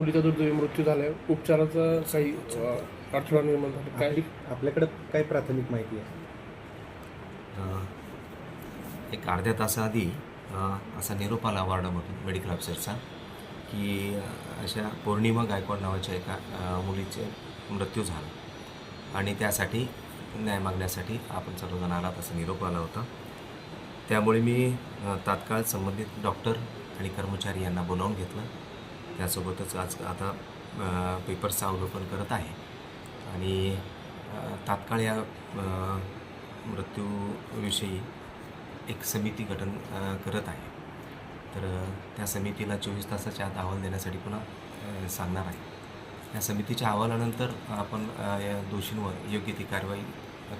मुलीचा दुर्दैवी मृत्यू झालाय उपचाराचा काही अडथळा निर्माण झाला. काय? आपल्याकडे काय प्राथमिक माहिती आहे? एक अर्ध्या तासाआधी असा निरोप आला वार्डामधून मेडिकल ऑफिसरचा की अशा पौर्णिमा गायकवाड नावाच्या एका मुलीचे मृत्यू झाला. आणि त्यासाठी न्याय मागण्यासाठी आपण सर्वजण आलात असा निरोप आला होता. त्यामुळे मी तात्काळ संबंधित डॉक्टर आणि कर्मचारी यांना बोलावून घेतलं. त्यासोबतच आज आता पेपर्सचं पेपरचं अवलोकन करत आहे. आणि तात्काळ या मृत्यूविषयी एक समिती गठन करत आहे. तर त्या समितीला चोवीस तासाच्या आत अहवाल देण्यासाठी पुन्हा सांगणार आहे. या समितीच्या अहवालानंतर आपण या दोषींवर योग्य ती कारवाई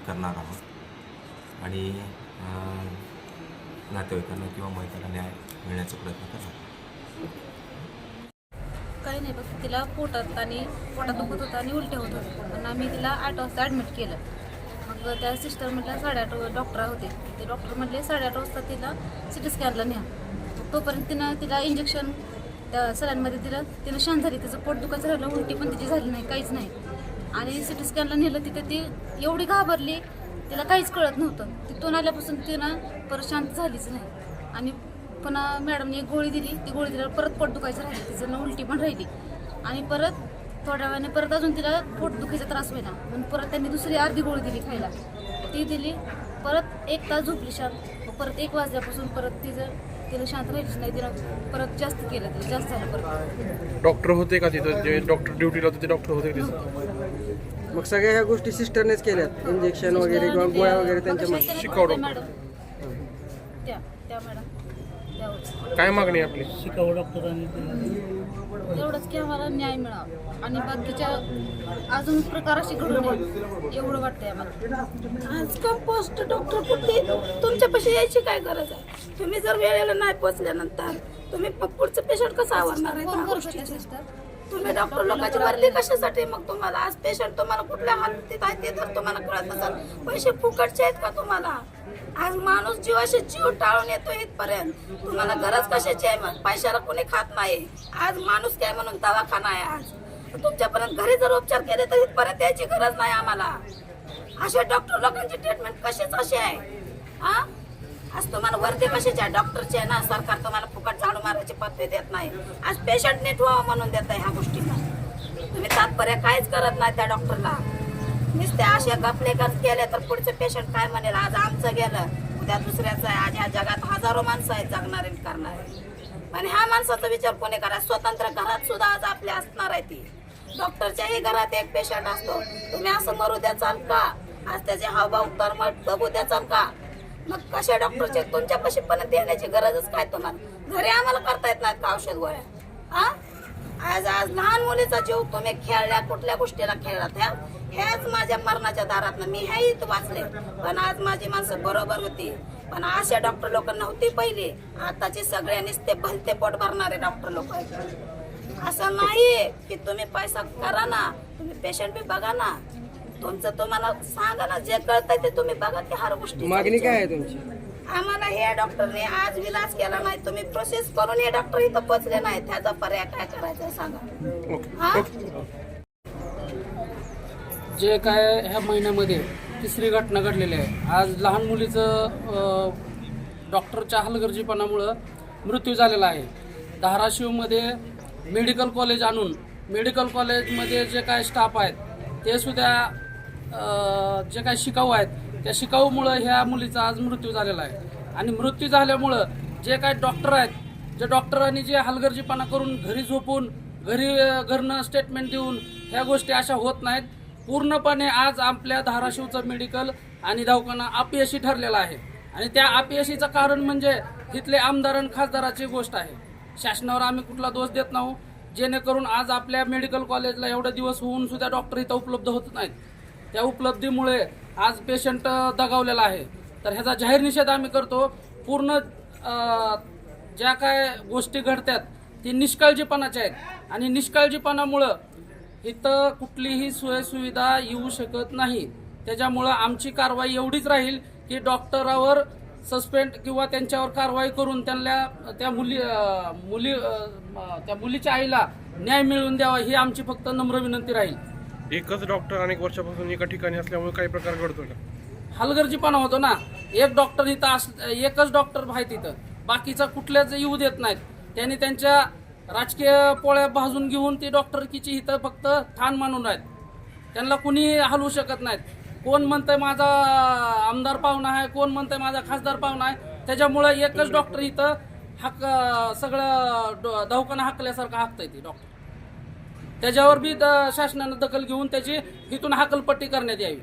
करणार आहोत. आणि नातेवाईकांना किंवा मैत्रिला न्याय मिळण्याचा प्रयत्न करणार काही नाही बघ तिला पोटात आणि पोटात दुखत होतं आणि उलट्या होत होत्या. पण आम्ही तिला आठ वाजता ॲडमिट केलं. मग त्या सिस्टर म्हटल्या साडेआठ डॉक्टर होते. ते डॉक्टर म्हटले साडेआठ वाजता तिला सिटी स्कॅनला न्या. तोपर्यंत तिनं तिला इंजेक्शन त्या सरांमध्ये दिलं. तिनं शांत झाली तिचं पोट दुखायचं राहिलं उलटी पण तिची झाली नाही काहीच नाही. आणि सिटी स्कॅनला नेलं तिथे ती एवढी घाबरली तिला काहीच कळत नव्हतं. तिथून आल्यापासून तिनं परत शांत झालीच नाही. आणि पुन्हा मॅडमने एक गोळी दिली. ती गोळी दिल्यावर परत पोट दुखायचं राहिली. तिचं न उलटी पण राहिली. आणि परत थोड्या वेळाने परत अजून तिला पोट दुखायचा त्रास होईना म्हणून परत त्यांनी दुसरी अर्धी गोळी दिली खायला. ती दिली. परत एक तास झोपली शांत. परत एक वाजल्यापासून परत तिचं तिला शांत राहायची नाही. तिला परत जास्त केलं. तिला जास्त झालं परत. डॉक्टर होते का तिथं? जे डॉक्टर ड्युटीला होते ते डॉक्टर होते का मग सगळ्या ह्या गोष्टी सिस्टरनेच केल्यात. इंजेक्शन वगैरे किंवा गोळ्या वगैरे त्यांच्या डॉक्टर. मॅडम त्या त्या मॅडम. काय मागणी आहे आपली? एवढंच की आम्हाला न्याय मिळावा. आणि बाकीच्या अजून प्रकार असे घडू नये एवढं वाटतंय आम्हाला. आज कंपोस्ट डॉक्टर कुठे? तुमच्यापाशी यायची काय गरज आहे? तुम्ही जर वेळेला नाही पोचल्यानंतर तुम्ही पुढचं पेशंट कसं आवरणार आहे? त्या गोष्टीचं? तुम्ही डॉक्टर लोकांची भरती कशासाठी? मग तुम्हाला आज पेशंट तुम्हाला कुठल्या हातीत आहे ते तर तुम्हाला कळत असेल. पैसे फुकटचे आहेत का तुम्हाला? आज माणूस जीवाशी जीव टाळून येतो इथपर्यंत. तुम्हाला गरज कशाची आहे मग? पैशाला कोणी खात नाही. आज माणूस काय म्हणून दवाखाना आहे आज? तुमच्यापर्यंत घरी जर उपचार केले तर इथपर्यंत यायची गरज नाही आम्हाला. अशा डॉक्टर लोकांची ट्रीटमेंट कशीच अशी आहे? हा आज तुम्हाला वर्दी कशाच्या डॉक्टरचे आहे ना सरकार तुम्हाला फुकट झाडू मारायची पदवी देत नाही. आज पेशंट नीट व्हावं म्हणून देत आहे ह्या गोष्टीला. तुम्ही तात्पर्य काहीच करत नाही त्या डॉक्टरला. नुसते असे गपले कर केले तर पुढचं पेशंट काय म्हणेल? आज आमचं गेलं उद्या दुसऱ्याचं आहे. आज ह्या जगात हजारो माणसं आहेत जगणारे करणारे पण ह्या माणसाचा विचार कोणी करा? स्वतंत्र घरात सुद्धा आज आपल्या असणार आहे ती. डॉक्टरच्याही घरात एक पेशंट असतो. तुम्ही असं मरू द्याचाल का? आज त्याचे हावभाव कर्मट बघू द्याचाल का? मग कशा डॉक्टरचे तुमच्यापाशी पण देण्याची गरजच काय तुम्हाला? घरी आम्हाला करता येत नाहीत का औषध गोळ्या? हा? आज आज लहान मुलीचा जीव तुम्ही खेळल्या कुठल्या गोष्टीला खेळला त्या हेच माझ्या मरणाच्या दारात मी हे इथं वाचले. पण आज माझी माणसं बरोबर होती. पण अशा डॉक्टर लोक नव्हती पहिले. आताचे सगळ्या निस्ते भलते पोट भरणारे डॉक्टर लोक असं नाही की तुम्ही पैसा करा ना तुम्ही पेशंट बी बघा ना. तुमचं तुम्हाला सांगा ना जे कळतंय ते तुम्ही बघा की हर गोष्टी मागणी काय आहे तुमची? आम्हाला हे डॉक्टरने आज विलास केला नाही तुम्ही प्रोसेस करून हे डॉक्टर इथं पोचले नाही त्याचा पर्याय काय करायचा सांगा. ओके हा? जे काय ह्या महिन्यामध्ये तिसरी घटना घडलेली आहे. आज लहान मुलीचं अ, डॉक्टरच्या हलगर्जीपणामुळं मृत्यू झालेला आहे. धाराशिवमध्ये मेडिकल कॉलेज आणून मेडिकल कॉलेजमध्ये जे काय स्टाफ आहेत ते सुद्धा जे काय शिकाऊ आहेत त्या शिकाऊमुळं ह्या मुलीचा आज मृत्यू झालेला आहे. आणि मृत्यू झाल्यामुळं जे काय डॉक्टर आहेत जे डॉक्टरांनी जे हलगर्जीपणा करून घरी झोपून घरी घरनं स्टेटमेंट देऊन ह्या गोष्टी अशा होत नाहीत. पूर्णपणे आज आपल्या धाराशिवचं मेडिकल आणि दवाखाना अपयशी ठरलेला आहे. आणि त्या अपयशीचं कारण म्हणजे इथले आमदार आणि खासदाराची गोष्ट आहे. शासनावर आम्ही कुठला दोष देत नाही. जेणेकरून आज आपल्या मेडिकल कॉलेजला एवढे दिवस होऊन सुद्धा डॉक्टर इथं उपलब्ध होत नाहीत. त्या उपलब्धीमुळे आज पेशंट दगावलेला आहे. तर ह्याचा जाहीर निषेध आम्ही करतो. पूर्ण ज्या काय गोष्टी घडतात ती निष्काळजीपणाच्या आहेत. आणि निष्काळजीपणामुळं इथं कुठलीही सोयसुविधा येऊ शकत नाही. त्याच्यामुळं आमची कारवाई एवढीच राहील की डॉक्टरावर सस्पेंड किंवा त्यांच्यावर कारवाई करून त्यांना त्या मुली मुली त्या मुलीच्या आईला न्याय मिळवून द्यावा ही आमची फक्त नम्र विनंती राहील. एकच डॉक्टर अनेक वर्षापासून एका ठिकाणी असल्यामुळे काही प्रकार घडतो का हलगर्जीपणा होतो ना. एक डॉक्टर इथं अस एकच डॉक्टर आहे तिथं. बाकीचा कुठल्याच येऊ देत नाहीत. त्यांनी त्यांच्या राजकीय पोळ्या भाजून घेऊन ती डॉक्टरकीची इथं फक्त ठाण मानून आहेत त्यांना कुणी हलवू शकत नाहीत. कोण म्हणतंय माझा आमदार पाहुणा आहे कोण म्हणतंय माझा खासदार पाहुणा आहे त्याच्यामुळे एकच डॉक्टर इथं हक सगळं डो दवाखाना हाकल्यासारखं हाकतंय ती डॉक्टर त्याच्यावर बी द- शासनानं दखल घेऊन त्याची इथून हाकलपट्टी करण्यात यावी.